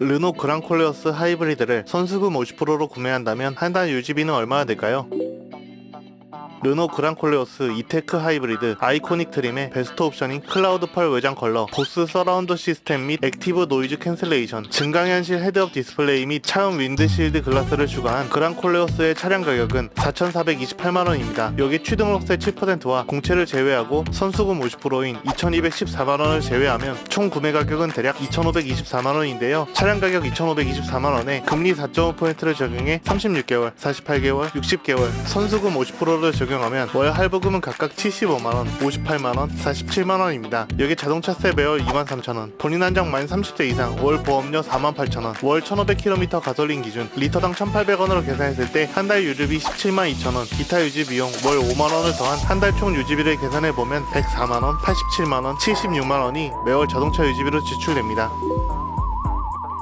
르노 그랑콜레오스 하이브리드를 선수금 50%로 구매한다면 한 달 유지비는 얼마나 될까요? 르노 그랑콜레오스 이테크 하이브리드 아이코닉 트림의 베스트 옵션인 클라우드 펄 외장 컬러, 보스 서라운드 시스템 및 액티브 노이즈 캔슬레이션, 증강현실 헤드업 디스플레이 및 차음 윈드실드 글라스를 추가한 그랑콜레오스의 차량 가격은 4,428만원입니다. 여기 취등록세 7%와 공채를 제외하고 선수금 50%인 2,214만원을 제외하면 총 구매 가격은 대략 2,524만원인데요. 차량 가격 2,524만원에 금리 4.5%를 적용해 36개월, 48개월, 60개월, 선수금 50%를 적용 하면 월 할부금은 각각 75만원, 58만원, 47만원입니다. 여기 자동차세 매월 23,000원, 본인 한정 만 30대 이상 월 보험료 48,000원, 월 1,500km 가솔린 기준 리터당 1,800원으로 계산했을 때 한 달 유지비 17만 2천원, 기타 유지 비용 월 5만원을 더한 한 달 총 유지비를 계산해보면 104만원, 87만원, 76만원이 매월 자동차 유지비로 지출됩니다.